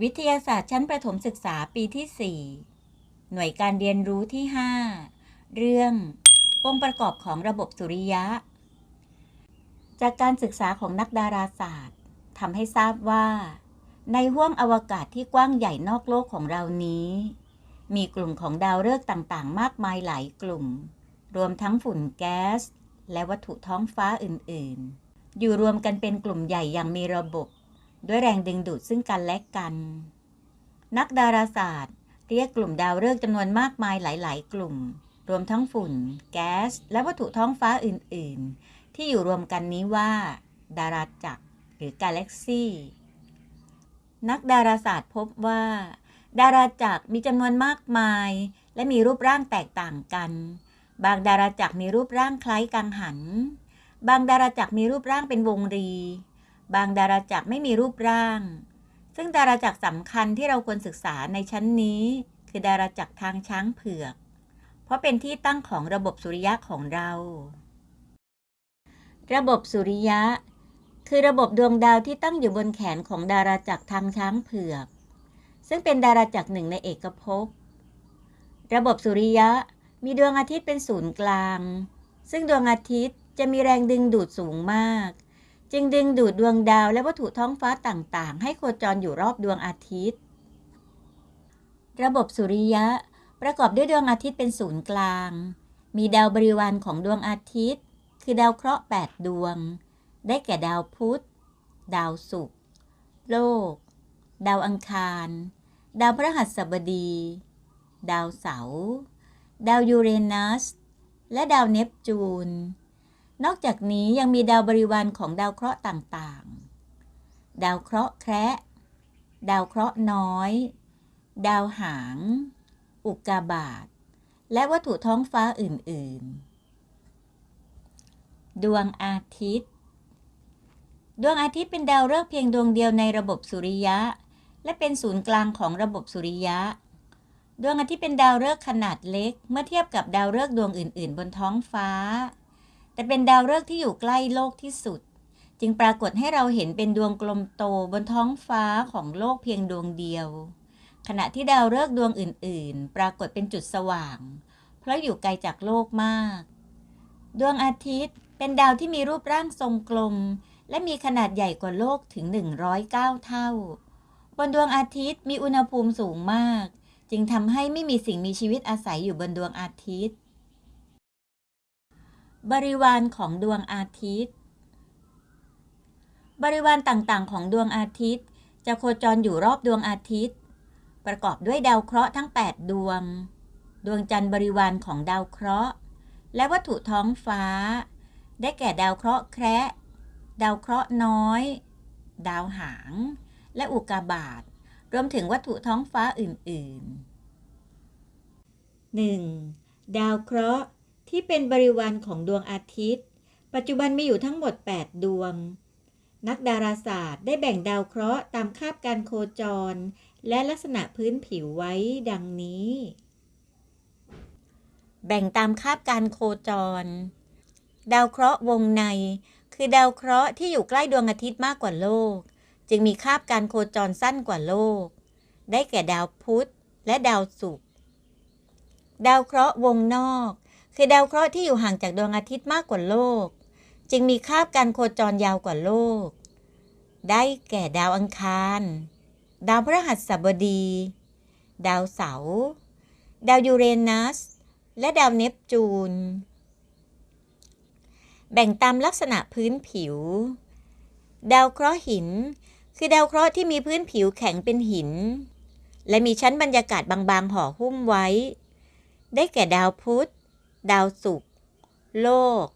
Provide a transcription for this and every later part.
วิทยาศาสตร์ชั้นประถมศึกษาปีที่ 4 หน่วยการเรียนรู้ที่ 5 เรื่อง องค์ประกอบของระบบสุริยะ จากการศึกษาของนักดาราศาสตร์ทำให้ทราบว่า ในห้วงอวกาศที่กว้างใหญ่นอกโลกของเรานี้ มีกลุ่มของดาวฤกษ์ต่างๆ มากมายหลายกลุ่ม รวมทั้งฝุ่นแก๊ส และวัตถุท้องฟ้าอื่นๆ อยู่รวมกันเป็นกลุ่มใหญ่อย่างมีระบบ ด้วยแรงดึงดูดซึ่งกันและกัน นักดาราศาสตร์ เรียกกลุ่มดาวฤกษ์จำนวนมากมายหลาย ๆ กลุ่ม รวมทั้งฝุ่น แก๊ส และวัตถุท้องฟ้าอื่น ๆ ที่อยู่รวมกันนี้ว่า ดาราจักรหรือกาแล็กซี่นักดาราศาสตร์พบว่า ดาราจักรมีจำนวนมากมาย และมีรูปร่างแตกต่างกัน บางดาราจักรมีรูปร่างคล้ายกังหัน บางดาราจักรมีรูปร่างเป็นวงรี บางดาราจักรไม่มีรูปร่าง ซึ่งดาราจักรสำคัญที่เราควรศึกษาในชั้นนี้ คือดาราจักรทางช้างเผือก เพราะเป็นที่ตั้งของระบบสุริยะของเรา ระบบสุริยะ คือระบบดวงดาวที่ตั้งอยู่บนแขนของดาราจักรทางช้างเผือก ซึ่งเป็นดาราจักรหนึ่งในเอกภพ ระบบสุริยะมีดวงอาทิตย์เป็นศูนย์กลาง ซึ่งดวงอาทิตย์จะมีแรงดึงดูดสูงมาก จึงดึงดูดดวงดาวและวัตถุท้องฟ้าต่างๆ ให้โคจรอยู่รอบดวงอาทิตย์ ระบบสุริยะ ประกอบด้วยดวงอาทิตย์เป็นศูนย์กลาง มีดาวบริวารของดวงอาทิตย์ คือดาวเคราะห์ 8 ดวง ได้แก่ดาวพุธ ดาวศุกร์ โลก ดาวอังคาร ดาวพฤหัสบดี ดาวเสาร์ ดาวยูเรนัส และดาวเนปจูน นอกจากนี้ยังมีดาวบริวารของดาวเคราะห์ต่างๆ ดาวเคราะห์แคระ ดาวเคราะห์น้อย ดาวหาง อุกกาบาต และวัตถุท้องฟ้าอื่นๆ ดวงอาทิตย์ ดวงอาทิตย์เป็นดาวฤกษ์เพียงดวงเดียวในระบบสุริยะ และเป็นศูนย์กลางของระบบสุริยะ ดวงอาทิตย์เป็นดาวฤกษ์ขนาดเล็ก เมื่อเทียบกับดาวฤกษ์ดวงอื่น ๆ บนท้องฟ้า แต่เป็นดาวฤกษ์ที่อยู่ใกล้โลกที่สุด จึงปรากฏให้เราเห็นเป็นดวงกลมโตบนท้องฟ้าของโลกเพียงดวงเดียว ขณะที่ดาวฤกษ์ดวงอื่น ๆ ปรากฏเป็นจุดสว่าง เพราะอยู่ไกลจากโลกมาก ดวงอาทิตย์เป็นดาวที่มีรูปร่างทรงกลม และมีขนาดใหญ่กว่าโลกถึง 109 เท่า บนดวงอาทิตย์มีอุณหภูมิสูงมาก จึงทำให้ไม่มีสิ่งมีชีวิตอาศัยอยู่บนดวงอาทิตย์ บริวารของดวงอาทิตย์ บริวารต่างๆ ของดวงอาทิตย์ จะโคจรอยู่รอบดวงอาทิตย์ ประกอบด้วยดาวเคราะห์ทั้ง 8 ดวง ดวงจันทร์บริวารของดาวเคราะห์ และวัตถุท้องฟ้า ได้แก่ดาวเคราะห์แคระดาวเคราะห์น้อย ดาวหาง และอุกาบาต รวมถึงวัตถุท้องฟ้าอื่นๆ 1. ดาวเคราะห์ ที่เป็นบริวารของดวงอาทิตย์ ปัจจุบันมีอยู่ทั้งหมด 8 ดวง นักดาราศาสตร์ได้แบ่งดาวเคราะห์ตามคาบการโคจร และลักษณะพื้นผิวไว้ดังนี้ แบ่งตามคาบการโคจร ดาวเคราะห์วงใน คือดาวเคราะห์ที่อยู่ใกล้ดวงอาทิตย์มากกว่าโลก จึงมีคาบการโคจรสั้นกว่าโลก ได้แก่ดาวพุธและดาวศุกร์ดาวเคราะห์วงนอก คือดาวเคราะห์ที่อยู่ห่างจากดวงอาทิตย์มากกว่าโลก จึงมีคาบการโคจรยาวกว่าโลก ได้แก่ดาวอังคาร ดาวพฤหัสบดี ดาวเสาร์ดาวยูเรนัส และดาวเนปจูน แบ่งตามลักษณะพื้นผิว ดาวเคราะห์หิน คือดาวเคราะห์ที่มีพื้นผิวแข็งเป็นหิน และมีชั้นบรรยากาศบางๆห่อหุ้มไว้ ได้แก่ดาวพุธ ดาวศุกร์โลก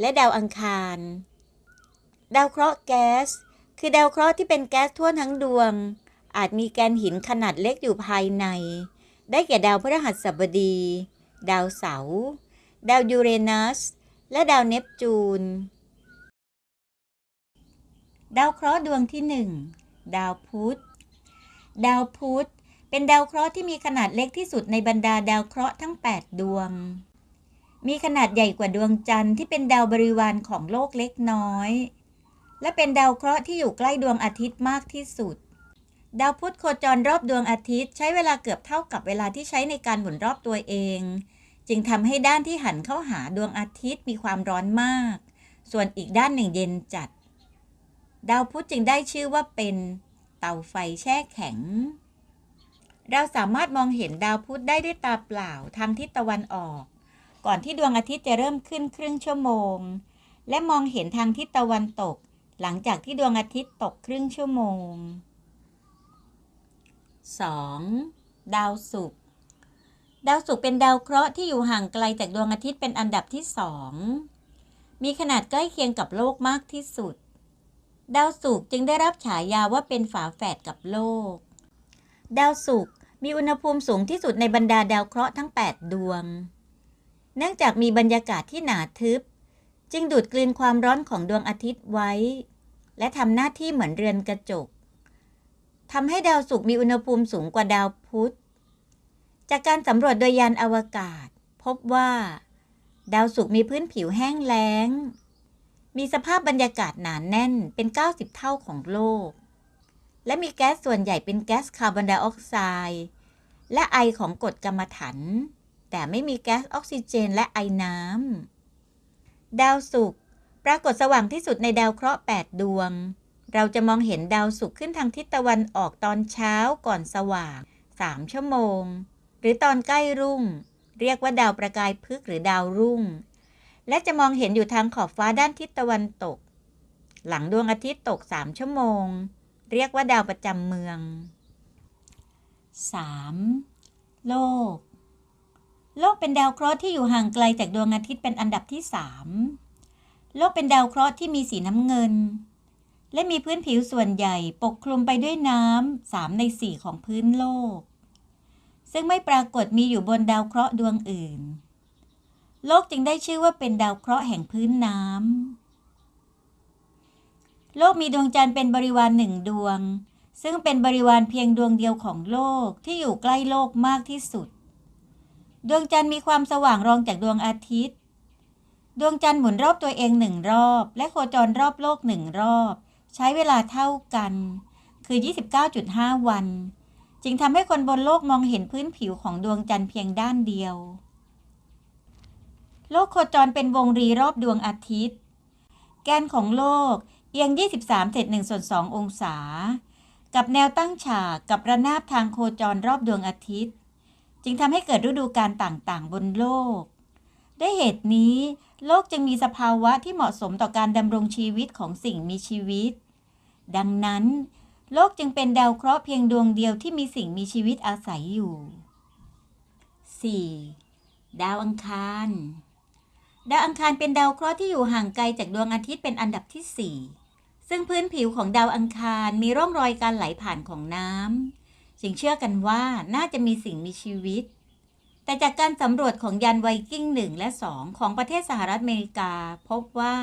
และดาวอังคาร ดาวเคราะห์แก๊ส คือดาวเคราะห์ที่เป็นแก๊สทั่วทั้งดวง อาจมีแกนหินขนาดเล็กอยู่ภายใน ได้แก่ดาวพฤหัสบดี ดาวเสาร์ดาวยูเรนัส และดาวเนปจูน ดาวเคราะห์ดวงที่หนึ่งดาวพุธ ดาวพุธเป็นดาวเคราะห์ที่มีขนาดเล็กที่สุดในบรรดาดาวเคราะห์ทั้ง 8 ดวง มีขนาดใหญ่กว่าดวงจันทร์ที่เป็นดาวบริวารของโลกเล็กน้อย และเป็นดาวเคราะห์ที่อยู่ใกล้ดวงอาทิตย์มากที่สุด ดาวพุธโคจรรอบดวงอาทิตย์ ใช้เวลาเกือบเท่ากับเวลาที่ใช้ในการหมุนรอบตัวเอง จึงทำให้ด้านที่หันเข้าหาดวงอาทิตย์มีความร้อนมาก ส่วนอีกด้านหนึ่งเย็นจัด ดาวพุธจึงได้ชื่อว่าเป็นเตาไฟแช่แข็ง เราสามารถมองเห็นดาวพุธได้ด้วยตาเปล่าทางทิศตะวันออก ก่อนที่ดวงอาทิตย์จะเริ่มขึ้นครึ่งชั่วโมง และมองเห็นทางทิศตะวันตก หลังจากที่ดวงอาทิตย์ตกครึ่งชั่วโมง 2. ดาวศุกร์ดาวศุกร์เป็นดาวเคราะห์ที่อยู่ห่างไกลจากดวงอาทิตย์เป็นอันดับที่สองมีขนาดใกล้เคียงกับโลกมากที่สุด ดาวศุกร์จึงได้รับฉายาว่าเป็นฝาแฝดกับโลก ดาวศุกร์มีอุณหภูมิสูงที่สุดในบรรดาดาวเคราะห์ทั้ง 8 ดวง เนื่องจากมีบรรยากาศที่หนาทึบ จึงดูดกลืนความร้อนของดวงอาทิตย์ไว้ และทำหน้าที่เหมือนเรือนกระจกทำให้ดาวศุกร์มีอุณหภูมิสูงกว่าดาวพุธ จากการสำรวจโดยยานอวกาศ พบว่า ดาวศุกร์มีพื้นผิวแห้งแล้ง มีสภาพบรรยากาศหนานแน่นเป็น 90 เท่าของโลก และมีแก๊สส่วนใหญ่เป็นแก๊สคาร์บอนไดออกไซด์และไอของกรดกัมมันถัน แต่ไม่มีแก๊สออกซิเจนและไอน้ำดาวศุกร์ปรากฏสว่างที่สุดในดาวเคราะห์ 8 ดวง เราจะมองเห็นดาวศุกร์ขึ้นทางทิศตะวันออกตอนเช้าก่อนสว่าง 3 ชั่วโมง หรือตอนใกล้รุ่ง เรียกว่าดาวประกายพฤกษ์หรือดาวรุ่ง และจะมองเห็นอยู่ทางขอบฟ้าด้านทิศตะวันตก หลังดวงอาทิตย์ตก 3 ชั่วโมง เรียกว่าดาวประจำเมือง 3. โลก โลกเป็นดาวเคราะห์ที่อยู่ห่างไกลจากดวงอาทิตย์เป็นอันดับที่3โลกเป็นดาวเคราะห์ที่มีสีน้ำเงิน และมีพื้นผิวส่วนใหญ่ปกคลุมไปด้วยน้ำสามในสี่ของพื้นโลก ซึ่งไม่ปรากฏมีอยู่บนดาวเคราะห์ดวงอื่น โลกจึงได้ชื่อว่าเป็นดาวเคราะห์แห่งพื้นน้ำโลกมีดวงจันทร์เป็นบริวารหนึ่งดวง ซึ่งเป็นบริวารเพียงดวงเดียวของโลกที่อยู่ใกล้โลกมากที่สุด ดวงจันทร์มีความสว่างรองจากดวงอาทิตย์ ดวงจันทร์หมุนรอบตัวเองหนึ่งรอบ และโคจรรอบโลกหนึ่งรอบ ใช้เวลาเท่ากัน คือ 29.5 วัน จึงทำให้คนบนโลกมองเห็นพื้นผิวของดวงจันทร์เพียงด้านเดียว โลกโคจรเป็นวงรีรอบดวงอาทิตย์ แกนของโลกเอียง 23เศษ1ส่วน2องศา กับแนวตั้งฉากกับระนาบทางโคจรรอบดวงอาทิตย์ จึงทำให้เกิดฤดูกาลต่างๆ บนโลก ด้วยเหตุนี้ โลกจึงมีสภาวะที่เหมาะสมต่อการดำรงชีวิตของสิ่งมีชีวิต ดังนั้น โลกจึงเป็นดาวเคราะห์เพียงดวงเดียวที่มีสิ่งมีชีวิตอาศัยอยู่ 4. ดาวอังคาร ดาวอังคารเป็นดาวเคราะห์ที่อยู่ห่างไกลจากดวงอาทิตย์เป็นอันดับที่ 4 ซึ่งพื้นผิวของดาวอังคารมีร่องรอยการไหลผ่านของน้ำ จึงเชื่อกันว่าน่าจะมีสิ่งมีชีวิต แต่จากการสำรวจของยานไวกิ้ง1และ2ของประเทศสหรัฐอเมริกา พบว่า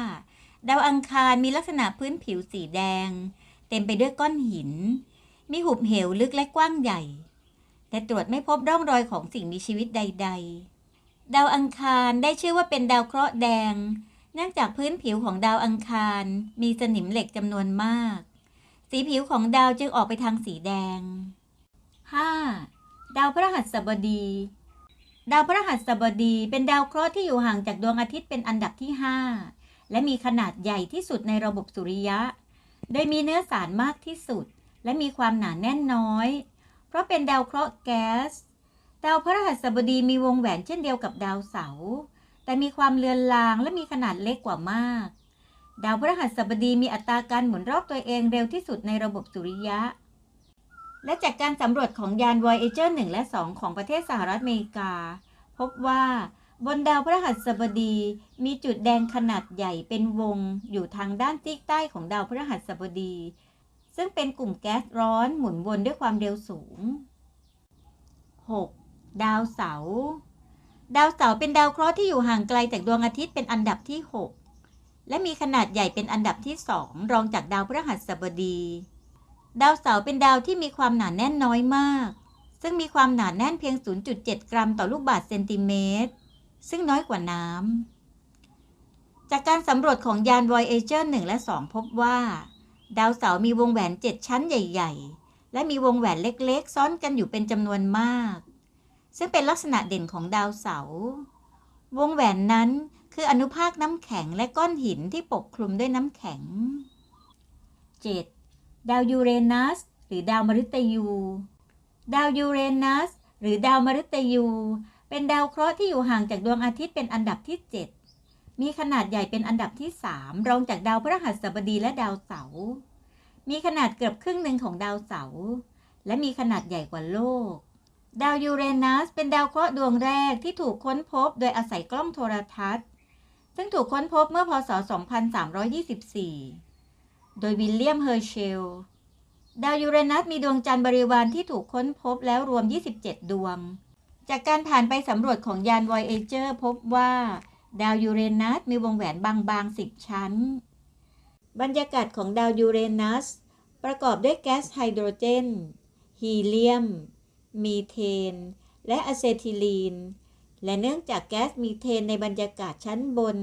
ดาวอังคารมีลักษณะพื้นผิวสีแดง เต็มไปด้วยก้อนหิน มีหุบเหวลึกและกว้างใหญ่ แต่ตรวจไม่พบร่องรอยของสิ่งมีชีวิตใด ๆ ดาวอังคารได้ชื่อว่าเป็นดาวเคราะห์แดง เนื่องจากพื้นผิวของดาวอังคารมีสนิมเหล็กจำนวนมาก สีผิวของดาวจึงออกไปทางสีแดง 5. ดาวพฤหัสบดี ดาวพฤหัสบดีเป็นดาวเคราะห์ที่อยู่ห่างจากดวงอาทิตย์เป็นอันดับที่ 5 และมีขนาดใหญ่ที่สุดในระบบสุริยะ โดยมีเนื้อสารมากที่สุด และมีความหนาแน่นน้อย เพราะเป็นดาวเคราะห์แก๊ส ดาวพฤหัสบดีมีวงแหวนเช่นเดียวกับดาวเสาร์แต่มีความเลือนลางและมีขนาดเล็กกว่ามาก ดาวพฤหัสบดีมีอัตราการหมุนรอบตัวเองเร็วที่สุดในระบบสุริยะ และจากการสำรวจของยาน Voyager 1 และ 2 ของประเทศสหรัฐอเมริกา พบว่าบนดาวพฤหัสบดีมีจุดแดงขนาดใหญ่เป็นวงอยู่ทางด้านซีกใต้ของดาวพฤหัสบดี ซึ่งเป็นกลุ่มแก๊สร้อนหมุนวนด้วยความเร็วสูง 6. ดาวเสาร์ดาวเสาร์เป็นดาวเคราะห์ที่อยู่ห่างไกลจากดวงอาทิตย์เป็นอันดับที่ 6 และมีขนาดใหญ่เป็นอันดับที่ 2 รองจากดาวพฤหัสบดี ดาวเสาร์เป็นดาวที่มีความหนาแน่นน้อยมาก ซึ่งมีความหนาแน่นเพียง 0.7 กรัมต่อลูกบาศก์เซนติเมตร ซึ่งน้อยกว่าน้ำ จากการสำรวจของยาน Voyager 1 และ 2 พบว่า ดาวเสาร์มีวงแหวน 7 ชั้นใหญ่ ๆ และมีวงแหวนเล็ก ๆ ซ้อนกันอยู่เป็นจำนวนมาก ซึ่งเป็นลักษณะเด่นของดาวเสาร์วงแหวนนั้นคืออนุภาคน้ำแข็งและก้อนหินที่ปกคลุมด้วยน้ำแข็ง 7. ดาวยูเรนัสหรือดาวมฤตยู ดาวยูเรนัสหรือดาวมฤตยู เป็นดาวเคราะห์ที่อยู่ห่างจากดวงอาทิตย์เป็นอันดับที่ 7 มีขนาดใหญ่เป็นอันดับที่ 3 รองจากดาวพฤหัสบดีและดาวเสาร์มีขนาดเกือบครึ่งหนึ่งของดาวเสาร์และมีขนาดใหญ่กว่าโลก ดาวยูเรนัสเป็นดาวเคราะห์ดวงแรกที่ถูกค้นพบโดยอาศัยกล้องโทรทัศน์ ซึ่งถูกค้นพบเมื่อพศ 2324 โดยวิลเลียมเฮอร์เชล ดาวยูเรนัสมีดวงจันทร์บริวารที่ถูกค้นพบแล้วรวม 27 ดวง จากการผ่านไปสำรวจของยาน Voyager พบว่า ดาวยูเรนัสมีวงแหวนบางๆ 10 ชั้น บรรยากาศของดาวยูเรนัสประกอบด้วยแก๊สไฮโดรเจน ฮีเลียม มีเทน และอะเซทิลีน และเนื่องจากแก๊สมีเทนในบรรยากาศชั้นบน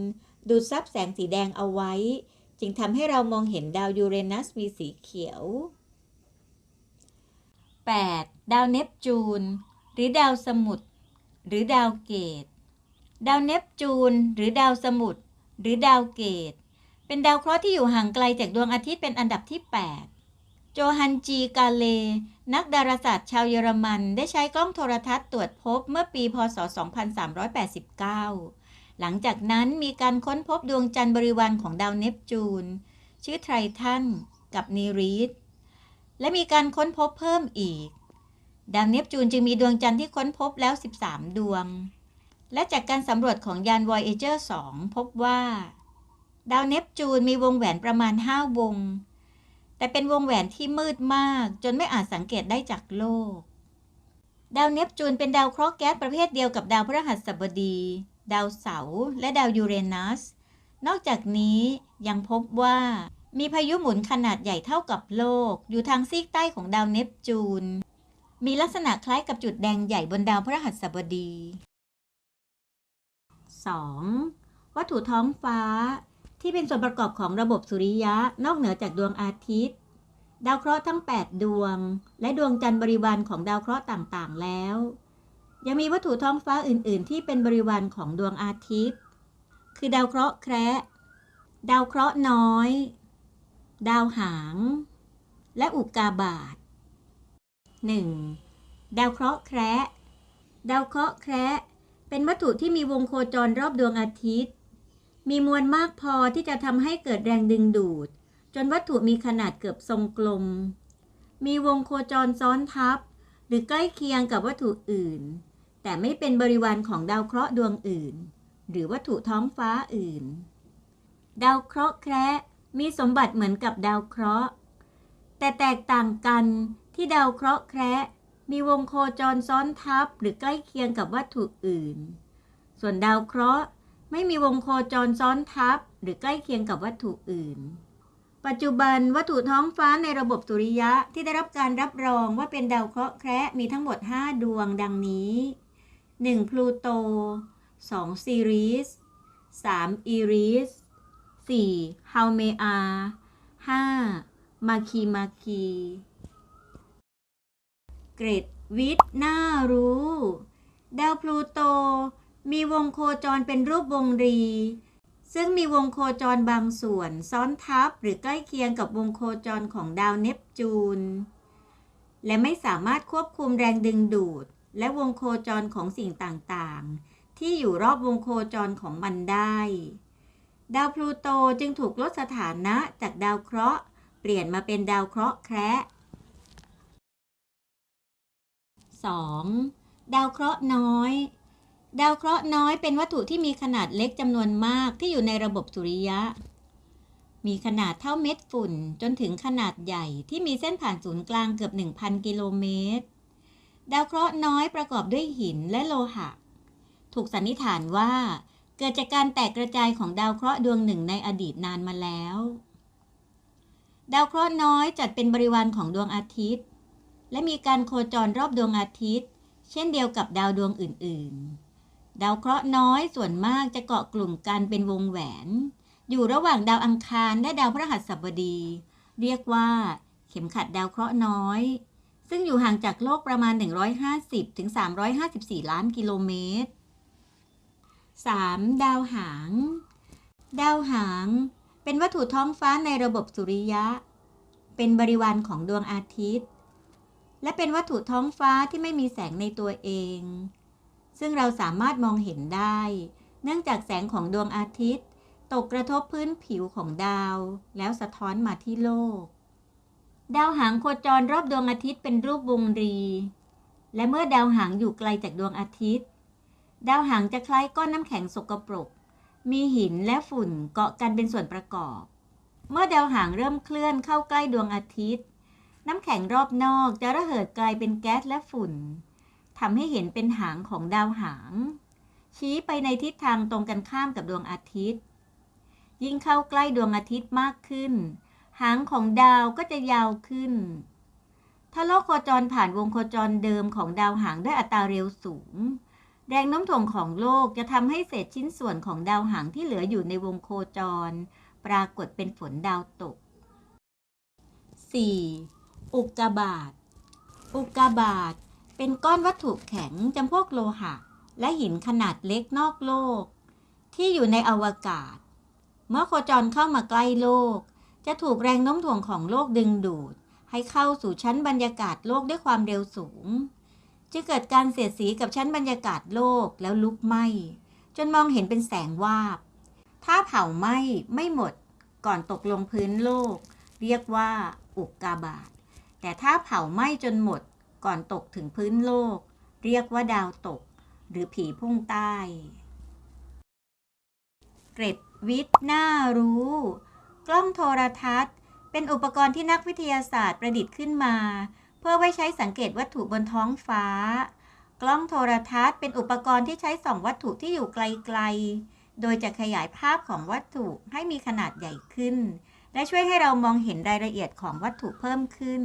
ดูดซับแสงสีแดงเอาไว้ จึงทำให้เรามองเห็นดาวยูเรนัสมีสีเขียว 8. ดาวเนปจูน หรือดาวสมุทรหรือดาวเกต ดาวเนปจูน หรือดาวสมุทรหรือดาวเกต เป็นดาวเคราะห์ที่อยู่ห่างไกลจากดวงอาทิตย์เป็นอันดับที่ 8 โจฮันจีกาเล นักดาราศาสตร์ชาวเยอรมัน ได้ใช้กล้องโทรทัศน์ตรวจพบเมื่อปีพศ 2389 หลังจากนั้นมีการค้นพบดวงจันทร์บริวารของดาวเนปจูน ชื่อไททันกับนีรีสและมีการค้นพบเพิ่มอีก ดาวเนปจูนจึงมีดวงจันทร์ที่ค้นพบแล้ว 13 ดวง และจากการสำรวจของยาน Voyager 2 พบว่า ดาวเนปจูนมีวงแหวนประมาณ 5 วง แต่เป็นวงแหวนที่มืดมาก จนไม่อาจสังเกตได้จากโลก ดาวเนปจูนเป็นดาวเคราะห์แก๊สประเภทเดียวกับดาวพฤหัสบดี ดาวเสาร์และดาวยูเรนัส นอกจากนี้ยังพบว่ามีพายุหมุนขนาดใหญ่เท่ากับโลก อยู่ทางซีกใต้ของดาวเนปจูน มีลักษณะคล้ายกับจุดแดงใหญ่บนดาวพฤหัสบดี 2. วัตถุท้องฟ้าที่เป็นส่วนประกอบของระบบสุริยะนอกเหนือจากดวงอาทิตย์ ดาวเคราะห์ทั้ง 8 ดวง และดวงจันทร์บริวารของดาวเคราะห์ต่างๆ แล้ว ยังมีวัตถุท้องฟ้าอื่น ๆ ที่เป็นบริวารของดวงอาทิตย์ คือดาวเคราะห์แคระดาวเคราะห์น้อย ดาวหาง และอุกาบาต 1. ดาวเคราะห์แคระดาวเคราะห์แคระเป็นวัตถุที่มีวงโคจรรอบดวงอาทิตย์ มีมวลมากพอที่จะทำให้เกิดแรงดึงดูด จนวัตถุมีขนาดเกือบทรงกลม มีวงโคจรซ้อนทับ หรือใกล้เคียงกับวัตถุอื่น แต่ไม่เป็นบริวารของดาวเคราะห์ดวงอื่น หรือวัตถุท้องฟ้าอื่น ดาวเคราะห์แคระมีสมบัติเหมือนกับดาวเคราะห์ แต่แตกต่างกันที่ดาวเคราะห์แคระมีวงโคจรซ้อนทับหรือใกล้เคียงกับวัตถุอื่น ส่วนดาวเคราะห์ไม่มีวงโคจรซ้อนทับหรือใกล้เคียงกับวัตถุอื่น ปัจจุบันวัตถุท้องฟ้าในระบบสุริยะที่ได้รับการรับรองว่าเป็นดาวเคราะห์แคระมีทั้งหมด 5 ดวงดังนี้ 1. พลูโต 2. ซีรีส 3. อีริส 4. ฮาวเมอา 5. มาคีมาคีเกรดวิทย์น่ารู้ ดาวพลูโตมีวงโคจรเป็นรูปวงรี ซึ่งมีวงโคจรบางส่วนซ้อนทับหรือใกล้เคียงกับวงโคจรของดาวเนปจูน และไม่สามารถควบคุมแรงดึงดูด และวงโคจรของสิ่งต่างๆ ที่อยู่รอบวงโคจรของมันได้ ดาวพลูโตจึงถูกลดสถานะจากดาวเคราะห์ เปลี่ยนมาเป็นดาวเคราะห์แคระ 2. ดาวเคราะห์น้อย ดาวเคราะห์น้อยเป็นวัตถุที่มีขนาดเล็กจำนวนมากที่อยู่ในระบบสุริยะ มีขนาดเท่าเม็ดฝุ่นจนถึงขนาดใหญ่ที่มีเส้นผ่านศูนย์กลางเกือบ 1,000 กิโลเมตร ดาวเคราะห์น้อยประกอบด้วยหินและโลหะ ถูกสันนิษฐานว่า เกิดจากการแตกกระจายของดาวเคราะห์ดวงหนึ่งในอดีตนานมาแล้ว ดาวเคราะห์น้อยจัดเป็นบริวารของดวงอาทิตย์ และมีการโคจรรอบดวงอาทิตย์ เช่นเดียวกับดาวดวงอื่น ๆ ดาวเคราะห์น้อยส่วนมากจะเกาะกลุ่มกันเป็นวงแหวน อยู่ระหว่างดาวอังคารและดาวพฤหัสบดี เรียกว่า เข็มขัดดาวเคราะห์น้อย ซึ่งอยู่ห่างจากโลกประมาณ 150ถึง354 ล้านกิโลเมตร 3. ดาวหาง ดาวหาง เป็นวัตถุท้องฟ้าในระบบสุริยะ เป็นบริวารของดวงอาทิตย์ และเป็นวัตถุท้องฟ้าที่ไม่มีแสงในตัวเอง ซึ่งเราสามารถมองเห็นได้ เนื่องจากแสงของดวงอาทิตย์ ตกกระทบพื้นผิวของดาว แล้วสะท้อนมาที่โลก ดาวหางโคจรรอบดวงอาทิตย์เป็นรูปวงรี และเมื่อดาวหางอยู่ไกลจากดวงอาทิตย์ ดาวหางจะคล้ายก้อนน้ำแข็งสกปรก มีหินและฝุ่นเกาะกันเป็นส่วนประกอบ เมื่อดาวหางเริ่มเคลื่อนเข้าใกล้ดวงอาทิตย์ น้ำแข็งรอบนอกจะระเหิดกลายเป็นแก๊สและฝุ่นทำให้เห็นเป็นหางของดาวหาง ชี้ไปในทิศทางตรงกันข้ามกับดวงอาทิตย์ ยิ่งเข้าใกล้ดวงอาทิตย์มากขึ้น หางของดาวก็จะยาวขึ้น ถ้าโลกโคจรผ่านวงโคจรเดิมของดาวหางด้วยอัตราเร็วสูง แรงโน้มถ่วงของโลกจะทำให้เศษชิ้นส่วนของดาวหางที่เหลืออยู่ในวงโคจร ปรากฏเป็นฝนดาวตก 4. อุกกาบาต อุกกาบาตเป็นก้อนวัตถุแข็งจำพวกโลหะ และหินขนาดเล็กนอกโลก ที่อยู่ในอวกาศ เมื่อโคจรเข้ามาใกล้โลก จะถูกแรงโน้มถ่วงของโลกดึงดูด ให้เข้าสู่ชั้นบรรยากาศโลกด้วยความเร็วสูง จะเกิดการเสียดสีกับชั้นบรรยากาศโลกแล้วลุกไหม้จนมองเห็นเป็นแสงวาบ ถ้าเผาไหม้ไม่หมดก่อนตกลงพื้นโลก เรียกว่าอุกกาบาตแต่ถ้าเผาไหม้จนหมดก่อนตกถึงพื้นโลก เรียกว่าดาวตก หรือผีพุ่งใต้ เกร็ดวิทย์น่ารู้ กล้องโทรทัศน์ เป็นอุปกรณ์ที่นักวิทยาศาสตร์ประดิษฐ์ขึ้นมา เพื่อไว้ใช้สังเกตวัตถุบนท้องฟ้า กล้องโทรทัศน์ เป็นอุปกรณ์ที่ใช้ส่องวัตถุที่อยู่ไกลๆ โดยจะขยายภาพของวัตถุให้มีขนาดใหญ่ขึ้น และช่วยให้เรามองเห็นรายละเอียดของวัตถุเพิ่มขึ้น